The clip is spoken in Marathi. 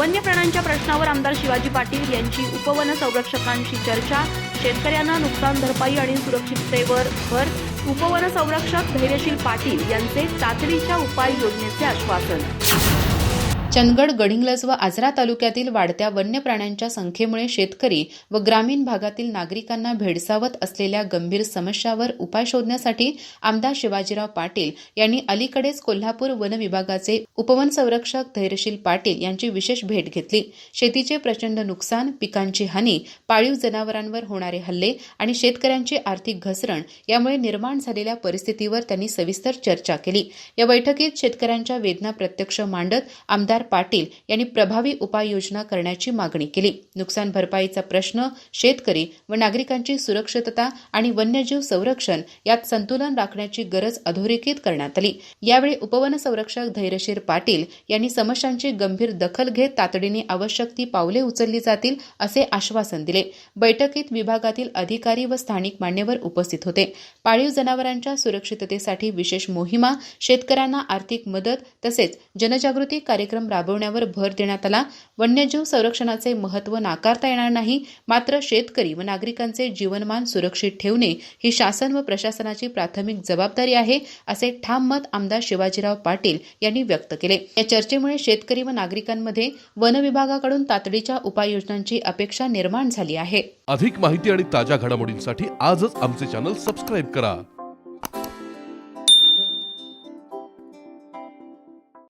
वन्य प्राण्यांच्या प्रश्नावर आमदार शिवाजी पाटील यांची उपवन संरक्षकांशी चर्चा शेतकऱ्यांना नुकसान भरपाई आणि सुरक्षिततेवर भर उपवन संरक्षक धैर्यशील पाटील यांचे तातडीच्या उपाययोजनेचे आश्वासन. चंदगड गडिंग्लज व आजरा तालुक्यातील वाढत्या वन्य प्राण्यांच्या संख्येमुळे शेतकरी व ग्रामीण भागातील नागरिकांना भेडसावत असलेल्या गंभीर समस्यावर उपाय शोधण्यासाठी आमदार शिवाजीराव पाटील यांनी अलीकडेच कोल्हापूर वन विभागाचे उपवन संरक्षक धैर्यशील पाटील यांची विशेष भेट घेतली. शेतीचे प्रचंड नुकसान पिकांची हानी पाळीव जनावरांवर होणारे हल्ले आणि शेतकऱ्यांची आर्थिक घसरण यामुळे निर्माण झालेल्या परिस्थितीवर त्यांनी सविस्तर चर्चा केली. या बैठकीत शेतकऱ्यांच्या वेदना प्रत्यक्ष मांडत आमदार पाटील यांनी प्रभावी उपाययोजना करण्याची मागणी केली. नुकसान भरपाईचा प्रश्न शेतकरी व नागरिकांची सुरक्षितता आणि वन्यजीव संरक्षण यात संतुलन राखण्याची गरज अधोरेखित करण्यात आली. यावेळी उपवन संरक्षक धैर्यशीर पाटील यांनी समस्यांची गंभीर दखल घेत तातडीने आवश्यक ती पावले उचलली जातील असे आश्वासन दिले. बैठकीत विभागातील अधिकारी व स्थानिक मान्यवर उपस्थित होते. पाळीव जनावरांच्या सुरक्षिततेसाठी विशेष मोहिमा शेतकऱ्यांना आर्थिक मदत तसेच जनजागृती कार्यक्रम राबवण्यावर भर देण्यात आला. वन्यजीव संरक्षणाचे महत्त्व नाकारता येणार नाही. मात्र शेतकरी व नागरिकांचे जीवनमान सुरक्षित ठेवणे ही शासन व प्रशासनाची प्राथमिक जबाबदारी आहे असे ठाम मत आमदार शिवाजीराव पाटील यांनी व्यक्त केले. या चर्चेमुळे शेतकरी व नागरिकांमध्ये वन विभागाकडून तातडीच्या उपाययोजनांची अपेक्षा निर्माण झाली आहे. अधिक माहिती आणि ताज्या घडामोडींसाठी आजच आमचे चॅनल सबस्क्राईब करा.